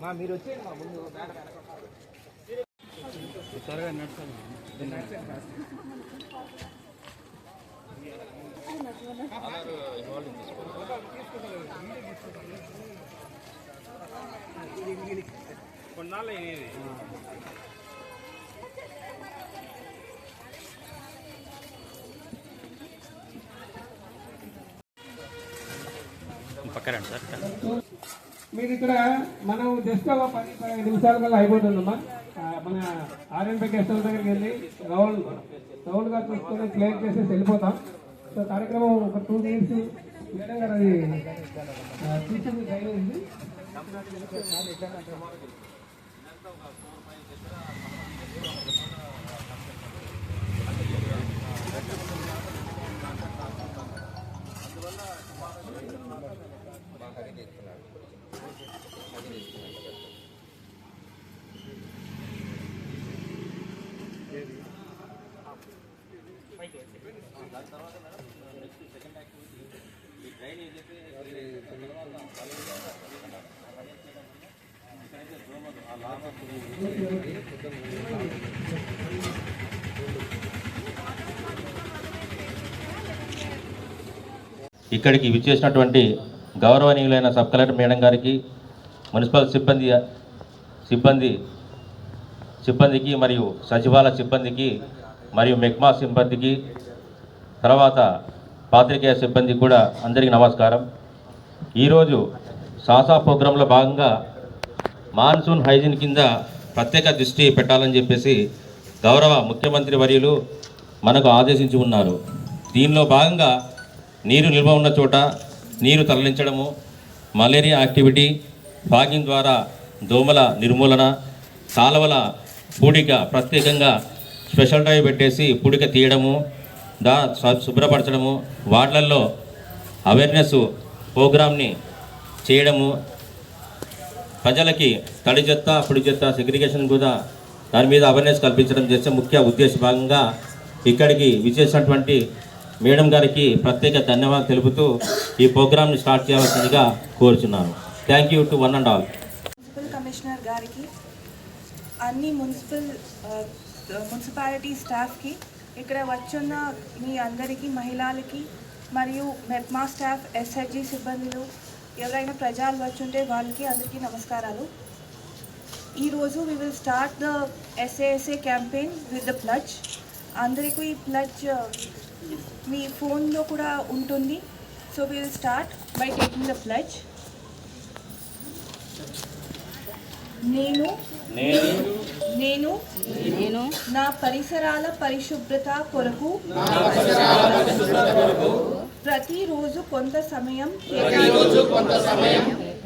మా మీరు వచ్చేయండి మా ముందు త్వరగా నడుస్తాను. కొన్నాళ్ళు ఇది పక్కన సార్. మీరు ఇక్కడ మనం జస్ట్ ఒక పది పదిహేను నిమిషాల కల్లా అయిపోతుందమ్మా. మన ఆర్ఎన్పీ గెస్ట్ హౌస్ దగ్గరికి వెళ్ళి రౌండ్ రౌండ్గా చూసుకొని క్లియర్ చేసేసి వెళ్ళిపోతాం. సో కార్యక్రమం ఒక టూ మినిట్స్ మేడం గారు అది ఇక్కడికి విచ్చేసినటువంటి గౌరవనీయులైన సబ్ కలెక్టర్ మేడం గారికి మున్సిపల్ సిబ్బంది సిబ్బంది సిబ్బందికి మరియు సచివాలయ సిబ్బందికి మరియు మెక్మా సిబ్బందికి తర్వాత పాత్రికేయ సిబ్బందికి కూడా అందరికీ నమస్కారం. ఈరోజు సాసా ప్రోగ్రాంలో భాగంగా మాన్సూన్ హైజీన్ కింద ప్రత్యేక దృష్టి పెట్టాలని చెప్పేసి గౌరవ ముఖ్యమంత్రి వర్యులు మనకు ఆదేశించి ఉన్నారు. దీనిలో భాగంగా నీరు నిల్వ ఉన్న చోట నీరు తరలించడము మలేరియా యాక్టివిటీ ఫాగింగ్ ద్వారా దోమల నిర్మూలన కాలువల పూడిక ప్రత్యేకంగా స్పెషల్ డ్రైవ్ పెట్టేసి పూడిక తీయడము దా శుభ్రపరచడము వార్డులలో అవేర్నెస్ ప్రోగ్రామ్ని చేయడము ప్రజలకి తడి చెత్త పొడి చెత్త సెగ్రిగేషన్ కూడా దాని మీద అవేర్నెస్ కల్పించడం చేసే ముఖ్య ఉద్దేశ భాగంగా ఇక్కడికి విచ్చేసినటువంటి మేడం గారికి ప్రత్యేక ధన్యవాదాలు తెలుపుతూ ఈ ప్రోగ్రామ్ని స్టార్ట్ చేయవలసిందిగా కోరుచున్నాను. Thank you to one and all municipal commissioner గారికి అన్ని మున్సిపల్ మున్సిపాలిటీ స్టాఫ్కి ఇక్కడ వచ్చున్న మీ అందరికీ మహిళలకి మరియు మెప్మా స్టాఫ్ ఎస్హెచ్జి సిబ్బందులు ఎవరైనా ప్రజలు వచ్చుంటే వాళ్ళకి అందరికీ నమస్కారాలు. ఈరోజు we will start the SASA campaign with the pledge అందరికీ ఈ ప్లజ్ మీ ఫోన్లో కూడా ఉంటుంది. So we will start by taking the pledge నేను నేను నేను నా పరిసరాల పరిశుభ్రత కొరకు ప్రతిరోజు కొంత సమయం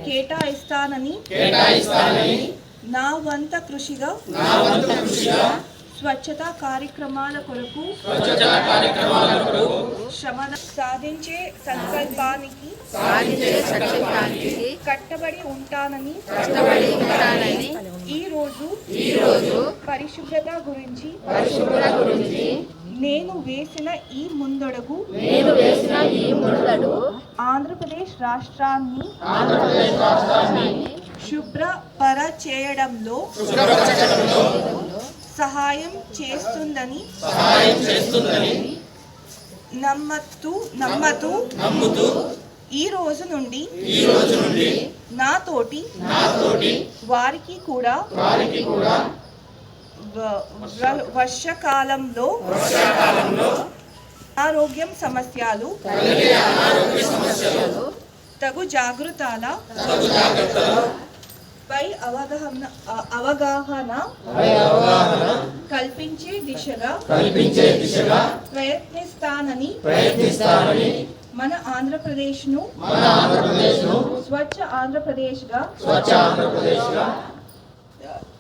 కేటాయిస్తానని నా వంత కృషిగా స్వచ్ఛతా కార్యక్రమాల కొరకు శ్రమ సాధించే సంకల్పానికి కట్టబడి ఉంటానని పరిశుభ్రత గురించి నేను వేసిన ఈ ముందడుగు ఆంధ్రప్రదేశ్ రాష్ట్రాన్ని శుభ్రపర చేయడంలో సహాయం చేస్తుందని నమ్మతూ నమ్మతూ ఈ రోజు నుండి నాతోటి వారికి కూడా వ- వ- వర్షకాలంలో ఆరోగ్యం సమస్యలు తగు జాగృతాల పై అవగాహన అవగాహన కల్పించే దిశగా ప్రయత్నిస్తానని మన ఆంధ్రప్రదేశ్ను స్వచ్ఛ ఆంధ్రప్రదేశ్గా